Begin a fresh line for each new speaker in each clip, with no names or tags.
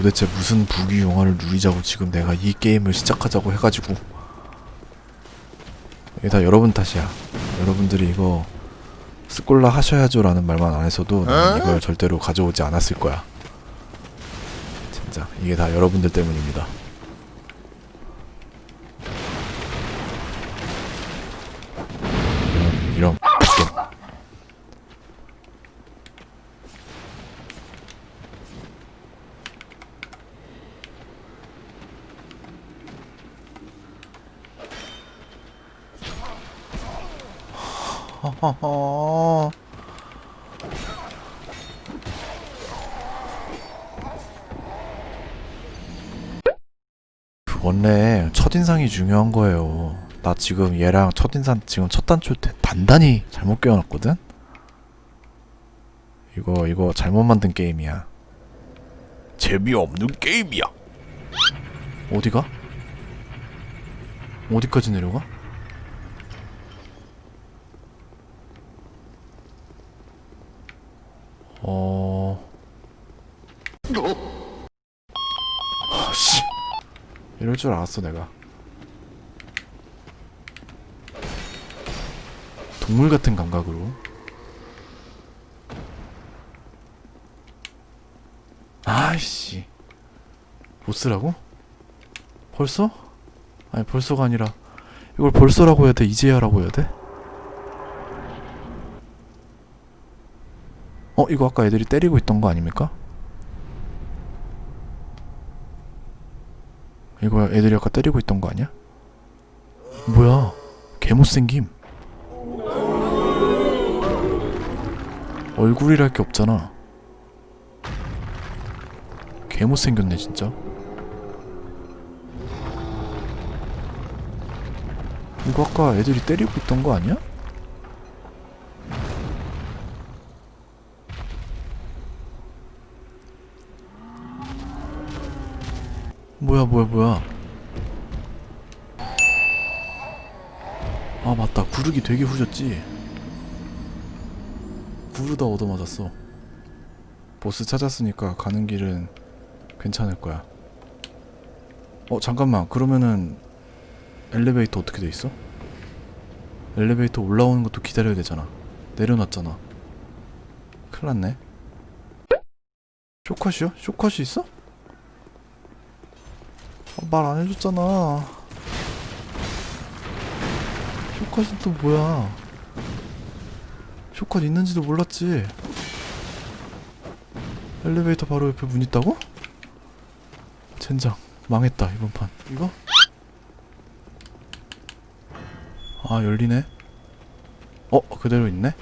도대체 무슨 부귀 영화를 누리자고 지금 내가 이 게임을 시작하자고 해가지고 이게 다 여러분 탓이야. 여러분들이 이거 스콜라 하셔야죠 라는 말만 안 했어도 나는 이걸 절대로 가져오지 않았을 거야. 진짜 이게 다 여러분들 때문입니다. 이런 이런 게임. 허허허. 원래 첫인상이 중요한 거예요. 나 지금 얘랑 첫인상 지금 첫 단추 대- 단단히 잘못 끼워놨거든? 이거 이거 잘못 만든 게임이야. 재미없는 게임이야. 어디가? 어디까지 내려가? 어... 아, 씨. 이럴 줄 알았어 내가 동물 같은 감각으로 아이씨 보스라고? 벌써? 아니 벌써가 아니라 이걸 벌써라고 해야 돼 이제야라고 해야 돼? 어 이거 아까 애들이 때리고 있던 거 아닙니까? 이거 애들이 아까 때리고 있던 거 아니야? 뭐야 개 못생김 얼굴이랄 게 없잖아 개 못생겼네 진짜 이거 아까 애들이 때리고 있던 거 아니야? 뭐야 뭐야 뭐야? 아 맞다. 구르기 되게 후졌지? 구르다 얻어맞았어. 보스 찾았으니까 가는 길은 괜찮을 거야. 어 잠깐만. 그러면은 엘리베이터 어떻게 돼 있어? 엘리베이터 올라오는 것도 기다려야 되잖아. 내려놨잖아. 큰일 났네. 쇼컷이요? 쇼컷이 있어? 말 안 해줬잖아. 쇼컷은 또 뭐야? 쇼컷 있는지도 몰랐지. 엘리베이터 바로 옆에 문 있다고? 젠장 망했다 이번 판. 이거? 아 열리네. 어 그대로 있네.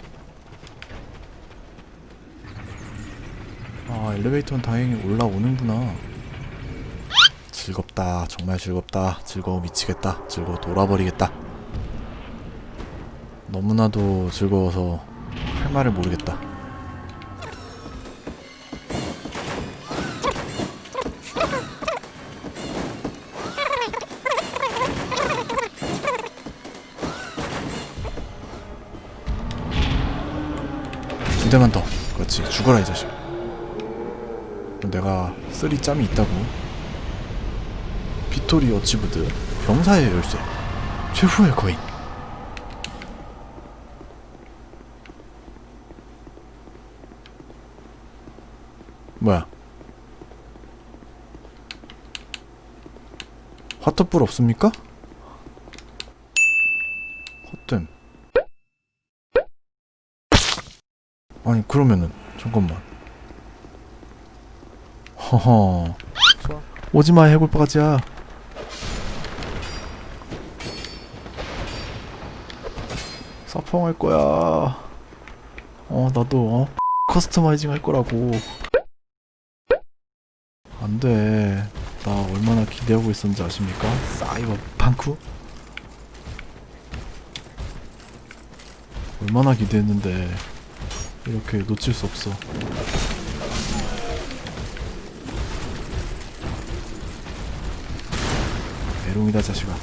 아 엘리베이터는 다행히 올라오는구나. 즐겁다. 정말 즐겁다. 즐거워 미치겠다. 즐거워 돌아버리겠다. 너무나도 즐거워서 할 말을 모르겠다. 두 대만 더. 그렇지. 죽어라 이 자식. 내가 쓰리 짬이 있다고 빅토리 어치브드 병사의 열쇠 최후의 거인. 뭐야? 화터불 없습니까? 헛됨. 아니 그러면은 잠깐만. 허허. 오지마 해골바가지야 사펑 할 거야. 어, 나도, 어? 커스터마이징 할 거라고. 안 돼. 나 얼마나 기대하고 있었는지 아십니까? 사이버 팡쿠? 얼마나 기대했는데, 이렇게 놓칠 수 없어. 메롱이다, 자식아.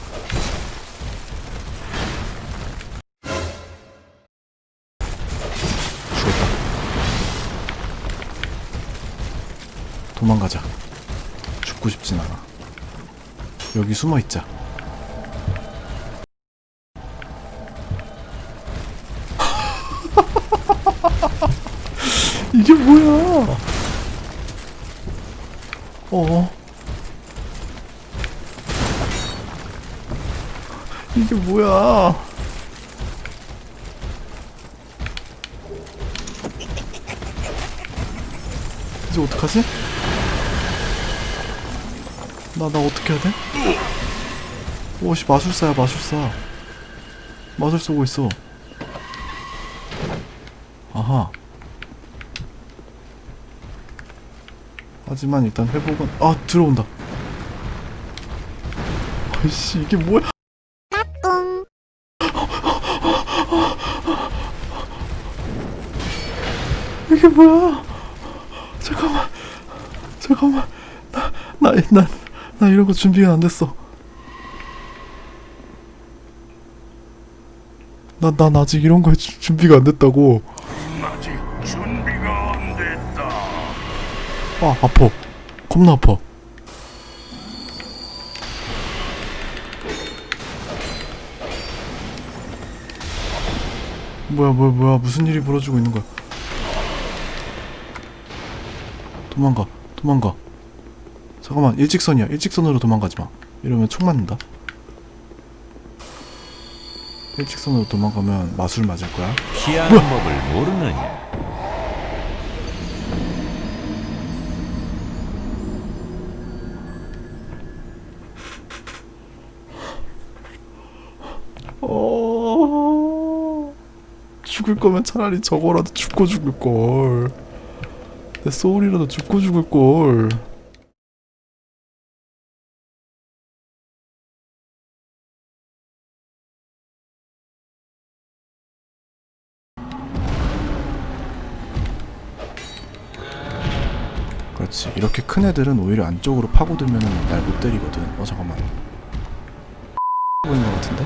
도망가자. 죽고 싶진 않아. 여기 숨어 있자. 이게 뭐야? 어. 이게 뭐야? 이제 어떡하지? 나, 나 어떻게 해야 돼? 오씨, 마술사야, 마술사. 마술 쏘고 있어. 아하. 하지만 일단 회복은, 아, 들어온다. 아이씨, 이게 뭐야? 이게 뭐야? 잠깐만, 잠깐만. 나, 나, 나, 나 이런 거 준비가 안 됐어. 나, 난 아직 이런 거에 주- 준비가 안 됐다고.
아직 준비가 안 됐다.
아, 아파. 겁나 아파. 뭐야, 뭐야, 뭐야. 무슨 일이 벌어지고 있는 거야. 도망가, 도망가. 잠깐만, 일직선이야. 일직선으로 도망가지 마. 이러면 총 맞는다. 일직선으로 도망가면 마술 맞을 거야.
피하는 법을 모르느냐?
어... 죽을 거면 차라리 저거라도 죽고 죽을 걸. 내 소울이라도 죽고 죽을 걸. 그렇지 이렇게 큰 애들은 오히려 안쪽으로 파고들면 날 못 때리거든. 어 잠깐만. 보인 것 같은데?